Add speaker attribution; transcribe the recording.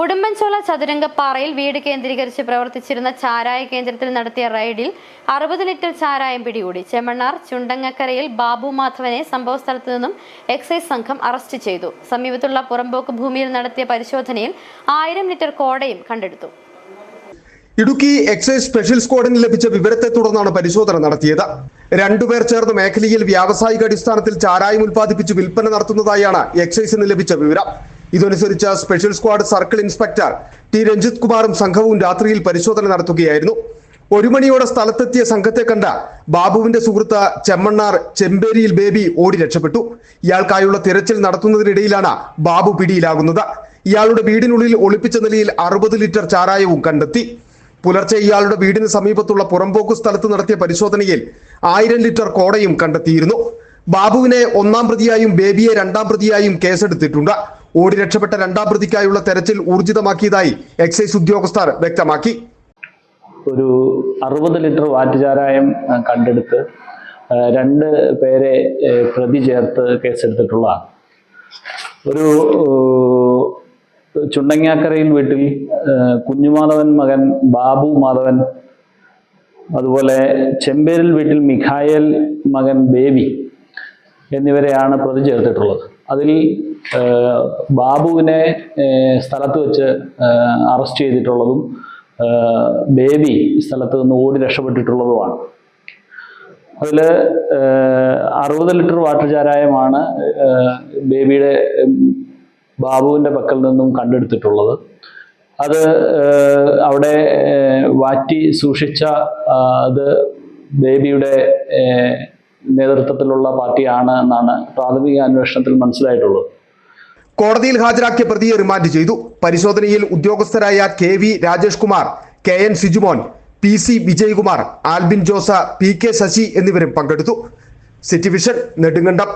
Speaker 1: ഉടുമ്പൻചോല ചതുരംഗപ്പാറയിൽ വീട് കേന്ദ്രീകരിച്ച് പ്രവർത്തിച്ചിരുന്ന ചാരായ കേന്ദ്രത്തിൽ നടത്തിയ റെയ്ഡിൽ അറുപത് ലിറ്റർ ചാരായം പിടികൂടി. ചെമ്മണ്ണാർ ചുണ്ടങ്ങക്കരയിൽ ബാബു മാധവനെ സംഭവസ്ഥലത്തു നിന്നും എക്സൈസ് സംഘം അറസ്റ്റ് ചെയ്തു. സമീപത്തുള്ള പുറമ്പോക്ക് ഭൂമിയിൽ നടത്തിയ പരിശോധനയിൽ ആയിരം ലിറ്റർ കോടയും കണ്ടെടുത്തു.
Speaker 2: ഇടുക്കി എക്സൈസ് സ്പെഷ്യൽ സ്ക്വാഡിന് ലഭിച്ച വിവരത്തെ തുടർന്നാണ് പരിശോധന നടത്തിയത്. രണ്ടുപേർ ചേർന്ന് മേഖലയിൽ വ്യാവസായിക അടിസ്ഥാനത്തിൽ ചാരായം ഉൽപ്പാദിപ്പിച്ച് വിൽപ്പന നടത്തുന്നതായാണ് എക്സൈസിന് ലഭിച്ച വിവരം. ഇതനുസരിച്ച് special squad circle inspector T Ranjith കുമാറും സംഘവും രാത്രിയിൽ പരിശോധന നടത്തുകയായിരുന്നു. ഒരു മണിയോടെ സ്ഥലത്തെത്തിയ സംഘത്തെ കണ്ട ബാബുവിന്റെ സുഹൃത്ത് ചെമ്മണ്ണാർ ചെമ്പേരിയിൽ ബേബി ഓടി രക്ഷപ്പെട്ടു. ഇയാൾക്കായുള്ള തിരച്ചിൽ നടത്തുന്നതിനിടയിലാണ് ബാബു പിടിയിലാകുന്നത്. ഇയാളുടെ വീടിനുള്ളിൽ ഒളിപ്പിച്ച നിലയിൽ അറുപത് ലിറ്റർ ചാരായവും കണ്ടെത്തി. പുലർച്ചെ ഇയാളുടെ വീടിന് സമീപത്തുള്ള പുറംപോക്ക് സ്ഥലത്ത് നടത്തിയ പരിശോധനയിൽ ആയിരം ലിറ്റർ കോടയും കണ്ടെത്തിയിരുന്നു. ബാബുവിനെ ഒന്നാം പ്രതിയായും ബേബിയെ രണ്ടാം പ്രതിയായും കേസെടുത്തിട്ടുണ്ട്. ഓടി രക്ഷപ്പെട്ട രണ്ടാം പ്രതിക്കായുള്ള തെരച്ചിൽ ഊർജിതമാക്കിയതായി എക്സൈസ് ഉദ്യോഗസ്ഥർ വ്യക്തമാക്കി.
Speaker 3: ഒരു അറുപത് ലിറ്റർ വാറ്റുചാരായം കണ്ടെടുത്ത് രണ്ട് പേരെ പ്രതി ചേർത്ത് കേസെടുത്തിട്ടുള്ളതാണ്. ഒരു ചുണ്ടങ്ങാക്കരയിൽ വീട്ടിൽ കുഞ്ഞുമാധവൻ മകൻ ബാബു മാധവൻ അതുപോലെ ചെമ്പേരിൽ വീട്ടിൽ മിഖായൽ മകൻ ബേബി എന്നിവരെയാണ് പ്രതി ചേർത്തിട്ടുള്ളത്. അതിൽ ബാബുവിനെ സ്ഥലത്ത് വെച്ച് അറസ്റ്റ് ചെയ്തിട്ടുള്ളതും ബേബി സ്ഥലത്ത് നിന്ന് ഓടി രക്ഷപ്പെട്ടിട്ടുള്ളതുമാണ്. അതിൽ അറുപത് ലിറ്റർ വാട്ടർ ചാരായമാണ് ബേബിയുടെ ബാബുവിന്റെ പക്കൽ നിന്നും കണ്ടെടുത്തിട്ടുള്ളത്. അത് അവിടെ വാറ്റി സൂക്ഷിച്ച അത് ബേബിയുടെ നേതൃത്വത്തിലുള്ള പാർട്ടിയാണ് എന്നാണ് പ്രാഥമിക അന്വേഷണത്തിൽ മനസ്സിലായിട്ടുള്ളത്.
Speaker 2: കോടതിയിൽ ഹാജരാക്കിയ പ്രതിയെ റിമാൻഡ് ചെയ്തു. പരിശോധനയിൽ ഉദ്യോഗസ്ഥരായ K V Rajesh Kumar K N Sijumon P C Vijayakumar Albin Jose P K Sasi എന്നിവരും പങ്കെടുത്തു. City Vision Nedumkandam.